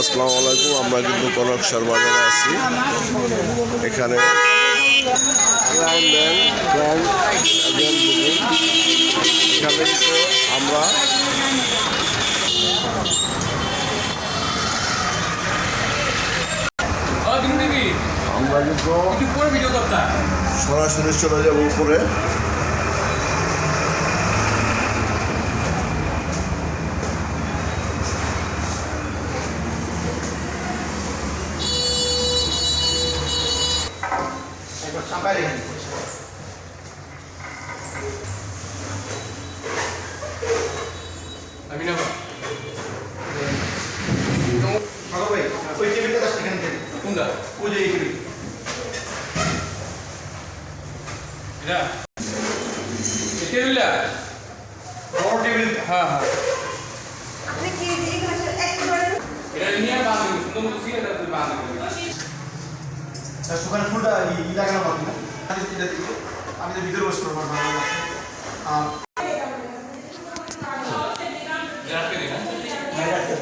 আসসালামু আলাইকুম। আমরা কিন্তু কনকসার বাজারে আছি। এখানে এখানে আমরা আমরা কিন্তু সরাসরি চলে যাব উপরে। একবার চাপাই রেখে দিন। আমি নেব ভালো ভাই, ওই টেবিলটা জাস্ট এখানে দিয়ে দিন। কোনটা ওই যে এই টেবিল। এটা এটা বিল্লা বড় টেবিল। হ্যাঁ হ্যাঁ আপনি কি এই ভাষা একবারে এটা নিয়ে বাঁধ দিবি সুন্দর মতো দিয়ে এটা তুই সুখানে ফুলটা ই- লাগানো পাবি না। আমি এটা দিকে আমি তো ভিতরে বসে পড়ব, আমার ভালো লাগছে। আর রাখতে দে হ্যাঁ রাখতে